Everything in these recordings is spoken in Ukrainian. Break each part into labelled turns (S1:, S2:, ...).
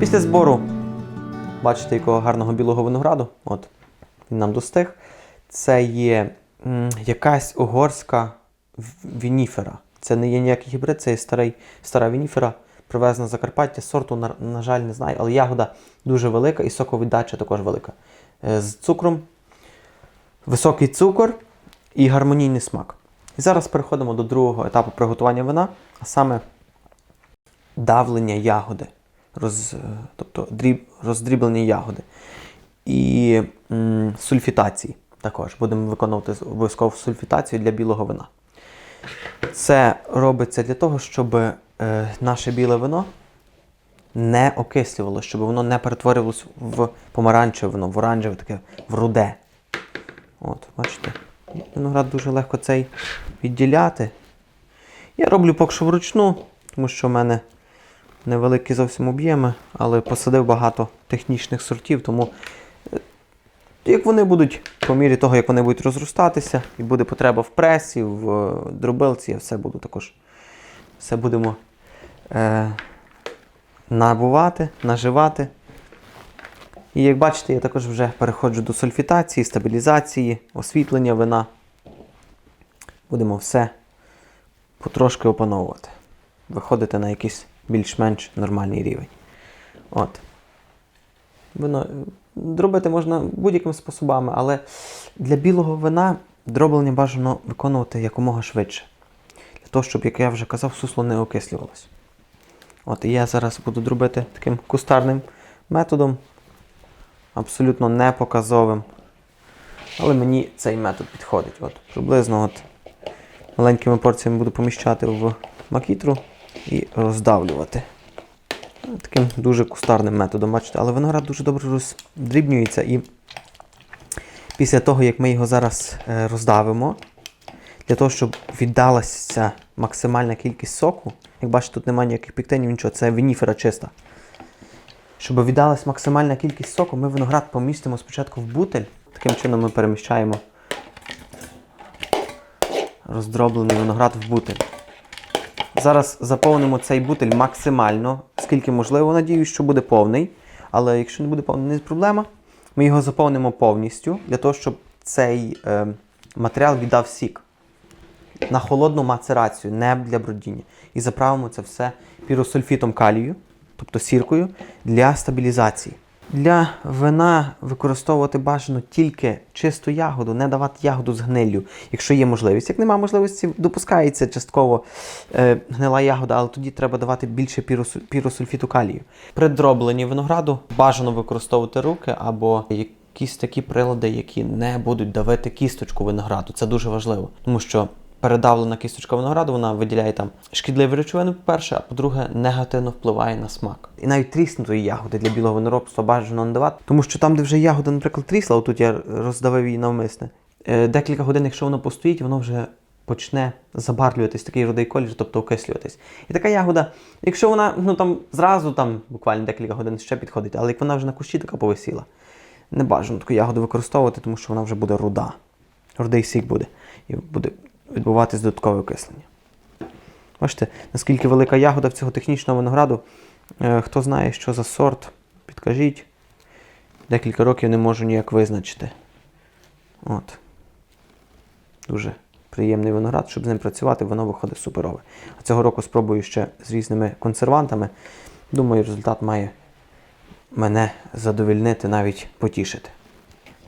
S1: Після збору, бачите, якого гарного білого винограду. От, він нам достиг. Це є якась угорська вініфера. Це не є ніякий гібрид, це є старий, стара вініфера, привезена з Закарпаття. Сорту, на, на жаль, не знаю, але ягода дуже велика і соковіддача також велика. Е, З цукром, високий цукор і гармонійний смак. І зараз переходимо до другого етапу приготування вина, а саме давлення ягоди, роз, тобто дріб, роздріблення ягоди. І м, сульфітації також. Будемо виконувати обов'язково сульфітацію для білого вина. Це робиться для того, щоб е, наше біле вино не окислювалося, щоб воно не перетворювалося в помаранчеве вино, в оранжеве, таке, в руде. От, бачите, виноград дуже легко цей відділяти. Я роблю поки що вручну, тому що в мене невеликі зовсім об'єми, але посадив багато технічних сортів, тому е, як вони будуть, по мірі того, як вони будуть розростатися, і буде потреба в пресі, в е, дробилці, я все буду також. Все будемо е, набувати, наживати. І як бачите, я також вже переходжу до сульфітації, стабілізації, освітлення вина. Будемо все потрошки опановувати. Виходити на якийсь більш-менш нормальний рівень. От. Вино дробити можна будь-якими способами, але для білого вина дроблення бажано виконувати якомога швидше. Для того, щоб, як я вже казав, сусло не окислювалося. От, я зараз буду дробити таким кустарним методом, абсолютно непоказовим. Але мені цей метод підходить. От, приблизно от, маленькими порціями буду поміщати в макітру і роздавлювати. Таким дуже кустарним методом, бачите, але виноград дуже добре роздрібнюється і після того, як ми його зараз е, роздавимо, для того, щоб віддалася максимальна кількість соку, як бачите, тут немає ніяких піктинів, нічого, це вініфера чиста. Щоб віддалась максимальна кількість соку, ми виноград помістимо спочатку в бутель. Таким чином ми переміщаємо роздроблений виноград в бутель. Зараз заповнимо цей бутель максимально, скільки можливо. Надіюсь, що буде повний. Але якщо не буде повний, не проблема. Ми його заповнимо повністю для того, щоб цей е, матеріал віддав сік на холодну мацерацію, не для бродіння. І заправимо це все піросульфітом калію, тобто сіркою, для стабілізації. Для вина використовувати бажано тільки чисту ягоду, не давати ягоду з гниллю, якщо є можливість. Як немає можливості, допускається частково е, гнила ягода, але тоді треба давати більше піросу- піросульфіту калію. При дробленні винограду бажано використовувати руки або якісь такі прилади, які не будуть давити кісточку винограду. Це дуже важливо, тому що передавлена кісточка винограду, вона виділяє там шкідливі речовини, по-перше, а по-друге, негативно впливає на смак. І навіть тріснутої ягоди для білого виноробства бажано не давати, тому що там, де вже ягода, наприклад, трісла, отут я роздавив її навмисне. е, Декілька годин, якщо воно постоїть, воно вже почне забарвлюватись такий рудий колір, тобто окислюватись. І така ягода, якщо вона ну там зразу там буквально декілька годин ще підходить, але як вона вже на кущі така повисіла, не бажано таку ягоду використовувати, тому що вона вже буде руда. Рудий сік буде. І буде відбуватись додаткове окислення. Бачите, наскільки велика ягода в цього технічного винограду. Е, Хто знає, що за сорт, підкажіть. Декілька років не можу ніяк визначити. От. Дуже приємний виноград, щоб з ним працювати, воно виходить суперове. А цього року спробую ще з різними консервантами. Думаю, результат має мене задовільнити, навіть потішити.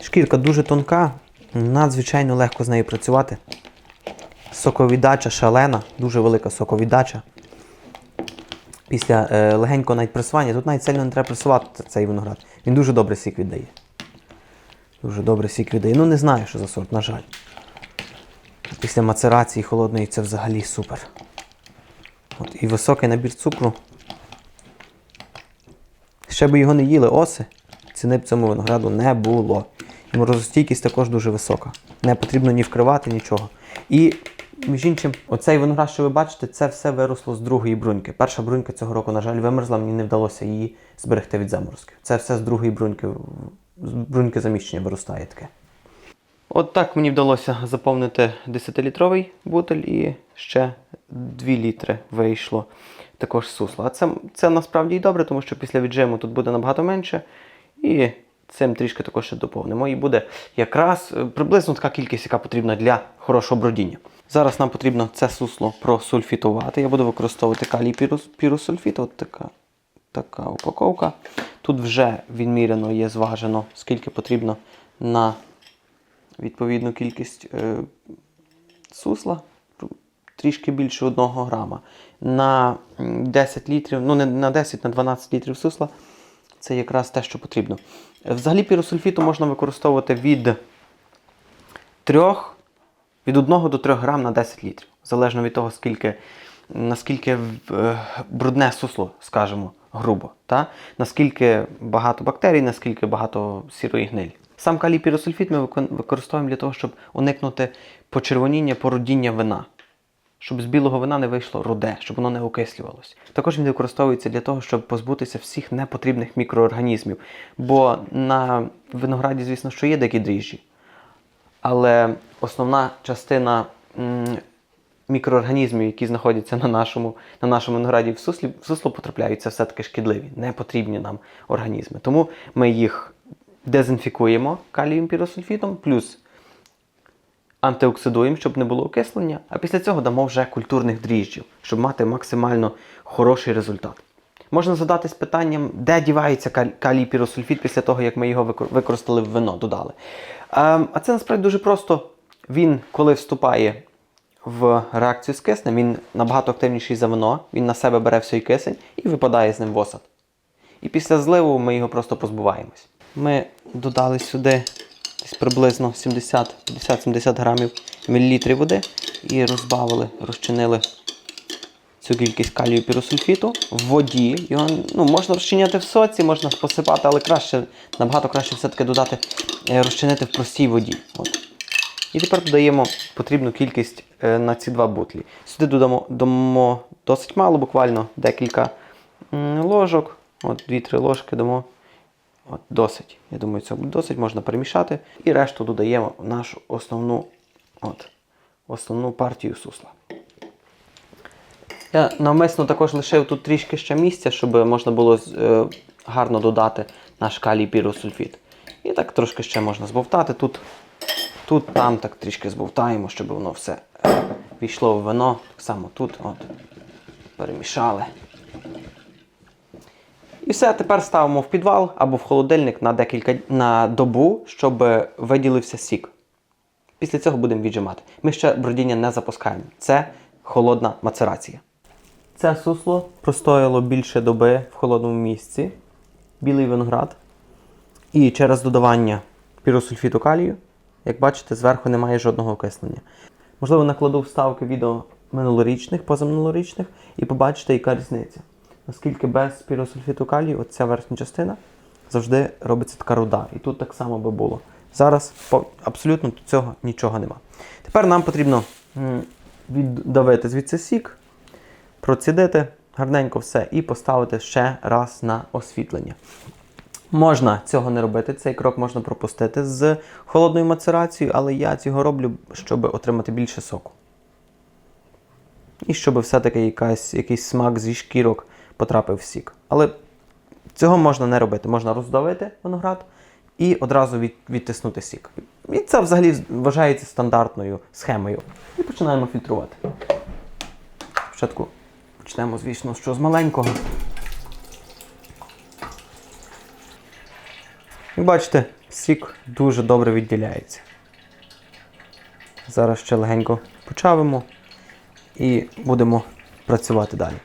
S1: Шкірка дуже тонка, надзвичайно легко з нею працювати. Соковіддача шалена, дуже велика соковіддача. Після е, легенького навіть пресування, тут навіть сильно не треба пресувати цей виноград. Він дуже добре сік віддає. Дуже добре сік віддає. Ну не знаю, що за сорт, на жаль. Після мацерації холодної це взагалі супер. От, і високий набір цукру. Ще би його не їли оси, ціни б цьому винограду не було. І морозостійкість також дуже висока. Не потрібно ні вкривати, нічого. І, між іншим, оцей виноград, що ви бачите, це все виросло з другої бруньки. Перша брунька цього року, на жаль, вимерзла, мені не вдалося її зберегти від заморозків. Це все з другої бруньки, з бруньки заміщення виростає таке. От так мені вдалося заповнити 10-літровий бутель і ще 2 літри вийшло також сусла. А це, це насправді і добре, тому що після віджиму тут буде набагато менше. І цим трішки також ще доповнимо. І буде якраз е, приблизно така кількість, яка потрібна для хорошого бродіння. Зараз нам потрібно це сусло просульфітувати. Я буду використовувати калій піросульфіт. От така, така упаковка. Тут вже відміряно є зважено, скільки потрібно на відповідну кількість е, сусла. Трішки більше 1 грама. На 10 літрів, ну не на 10, на 12 літрів сусла. Це якраз те, що потрібно. Взагалі піросульфіту можна використовувати від 3, від 1 до 3 грам на 10 літрів. Залежно від того, скільки, наскільки е, брудне сусло, скажімо, грубо. Та? Наскільки багато бактерій, наскільки багато сірої гнилі. Сам калій піросульфіт ми використовуємо для того, щоб уникнути почервоніння, породіння вина. Щоб з білого вина не вийшло руде, щоб воно не окислювалося. Також він використовується для того, щоб позбутися всіх непотрібних мікроорганізмів. Бо на винограді, звісно, що є дикі дріжджі, але основна частина мікроорганізмів, які знаходяться на нашому, на нашому винограді в суслі, в сусло потрапляють, це все-таки шкідливі, непотрібні нам організми. Тому ми їх дезінфікуємо калієм піросульфітом, плюс антиоксидуємо, щоб не було окислення, а після цього дамо вже культурних дріжджів, щоб мати максимально хороший результат. Можна задатись питанням, де дівається калій піросульфіт після того, як ми його використали в вино, додали. Ем, А це насправді дуже просто. Він, коли вступає в реакцію з киснем, він набагато активніший за вино, він на себе бере всій кисень і випадає з ним в осад. І після зливу ми його просто позбуваємось. Ми додали сюди приблизно 70-50-70 грамів мілілітрів води і розбавили, розчинили цю кількість калію піросульфіту в воді. Його ну, можна розчиняти в соці, можна посипати, але краще, набагато краще все-таки додати, е, розчинити в простій воді. От. І тепер додаємо потрібну кількість е, на ці два бутлі. Сюди додамо, додамо досить мало, буквально декілька ложок. От 2-3 ложки дамо. От, досить. Я думаю, цього буде досить, можна перемішати. І решту додаємо нашу основну, от, основну партію сусла. Я навмисно також лишив тут трішки ще місця, щоб можна було е, гарно додати наш калій піросульфіт. І так трошки ще можна збовтати. Тут, тут там так трішки збовтаємо, щоб воно все е, війшло в вино. Так само тут от, перемішали. І все, тепер ставимо в підвал або в холодильник на декілька на добу, щоб виділився сік. Після цього будемо віджимати. Ми ще бродіння не запускаємо. Це холодна мацерація. Це сусло простояло більше доби в холодному місці. Білий виноград. І через додавання піросульфіту калію, як бачите, зверху немає жодного окислення. Можливо, накладу вставки відео минулорічних, позаминулорічних, і побачите, яка різниця. Наскільки без піросульфіту калію, оця верхня частина завжди робиться така руда. І тут так само би було. Зараз абсолютно тут цього нічого нема. Тепер нам потрібно віддавити звідси сік, процідити гарненько все і поставити ще раз на освітлення. Можна цього не робити, цей крок можна пропустити з холодною мацерацією, але я цього роблю, щоб отримати більше соку. І щоб все-таки якийсь смак зі шкірок потрапив в сік. Але цього можна не робити. Можна роздавити виноград і одразу від, відтиснути сік. І це взагалі вважається стандартною схемою. І починаємо фільтрувати. Спочатку почнемо, звісно, що з маленького. Як бачите, сік дуже добре відділяється. Зараз ще легенько почавимо і будемо працювати далі.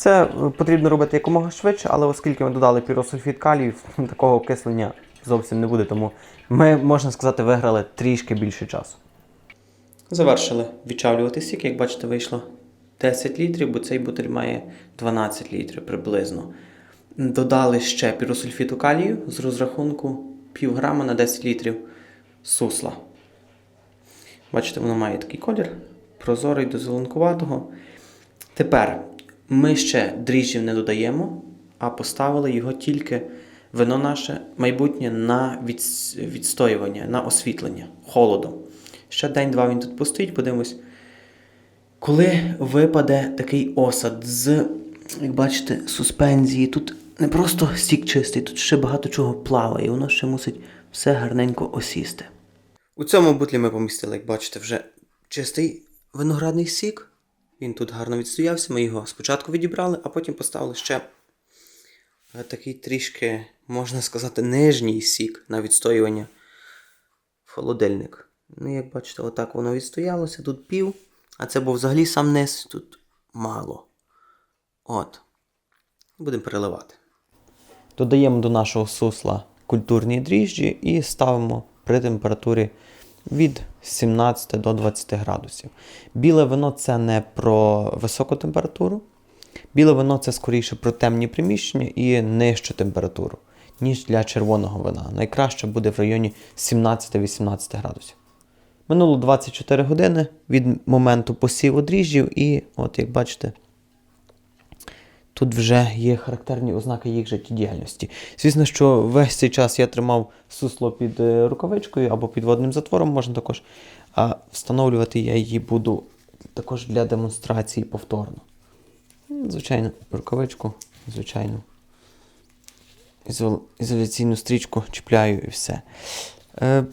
S1: Це е, потрібно робити якомога швидше, але оскільки ми додали піросульфіт калію, такого окислення зовсім не буде, тому ми, можна сказати, виграли трішки більше часу. Завершили відчавлювати сік, як бачите, вийшло 10 літрів, бо цей бутиль має 12 літрів приблизно. Додали ще піросульфіту калію з розрахунку пів грама на 10 літрів сусла. Бачите, воно має такий колір, прозорий до зеленкуватого. Тепер ми ще дріжджів не додаємо, а поставили його тільки вино наше майбутнє на відстоювання, на освітлення холодом. Ще день-два він тут постоїть, подивимось, Коли випаде такий осад з, як бачите, суспензії, тут не просто сік чистий, тут ще багато чого плаває, воно ще мусить все гарненько осісти. У цьому бутлі ми помістили, як бачите, вже чистий виноградний сік. Він тут гарно відстоявся. Ми його спочатку відібрали, а потім поставили ще е, такий трішки, можна сказати, нижній сік на відстоювання в холодильник. Ну, як бачите, отак воно відстоялося, тут пів, а це був взагалі сам низ, тут мало. От. Будемо переливати. Додаємо до нашого сусла культурні дріжджі і ставимо при температурі від 17 до 20 градусів. Біле вино це не про високу температуру. Біле вино це скоріше про темні приміщення і нижчу температуру, ніж для червоного вина. Найкраще буде в районі 17-18 градусів. Минуло 24 години від моменту посіву дріжджів, і, от як бачите, тут вже є характерні ознаки їх життєдіяльності. Звісно, що весь цей час я тримав сусло під е, рукавичкою або під водним затвором можна також. А встановлювати я її буду також для демонстрації повторно. Ну, Звичайно, рукавичку, звичайно. Ізоляційну стрічку чіпляю і все. Е,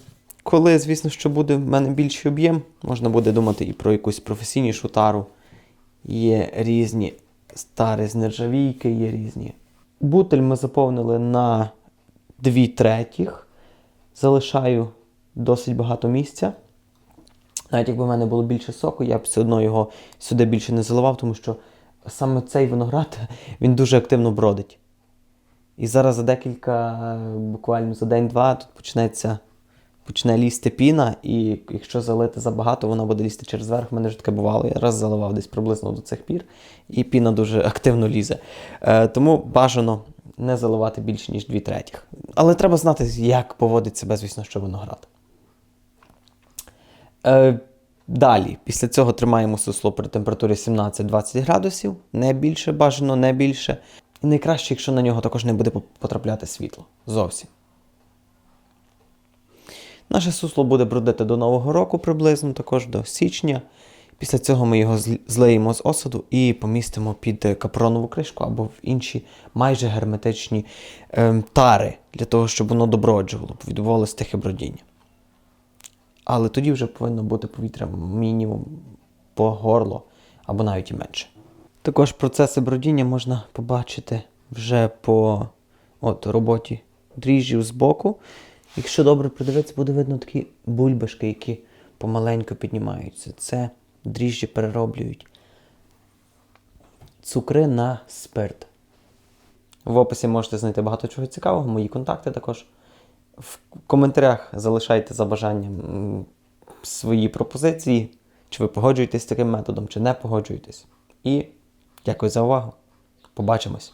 S1: коли, звісно, що буде в мене більший об'єм, можна буде думати і про якусь професійнішу тару. Є різні старі з нержавійки, є різні. Бутель ми заповнили на 2 третіх. Залишаю досить багато місця. Навіть якби в мене було більше соку, я б все одно його сюди більше не заливав, тому що саме цей виноград він дуже активно бродить. І зараз за декілька, буквально за день-два, тут почнеться почне лізти піна, і якщо залити забагато, вона буде лізти через верх. У мене вже таке бувало. Я раз заливав десь приблизно до цих пір, і піна дуже активно лізе. Е, тому бажано не заливати більше, ніж 2 третіх. Але треба знати, як поводить себе, звісно, що виноград. Е, далі, після цього тримаємо сусло при температурі 17-20 градусів, не більше, бажано не більше. І найкраще, якщо на нього також не буде потрапляти світло. Зовсім. Наше сусло буде бродити до Нового року приблизно, також до січня. Після цього ми його зл- злиємо з осаду і помістимо під капронову кришку або в інші майже герметичні ем, тари, для того, щоб воно доброджувало, відбувалося тихе бродіння. Але тоді вже повинно бути повітря мінімум по горло або навіть і менше. Також процеси бродіння можна побачити вже по от, роботі дріжджів з боку. Якщо добре придивитися, буде видно такі бульбашки, які помаленьку піднімаються. Це дріжджі перероблюють цукри на спирт. В описі можете знайти багато чого цікавого, мої контакти також. В коментарях залишайте за бажанням свої пропозиції, чи ви погоджуєтесь з таким методом, чи не погоджуєтесь. І дякую за увагу. Побачимось!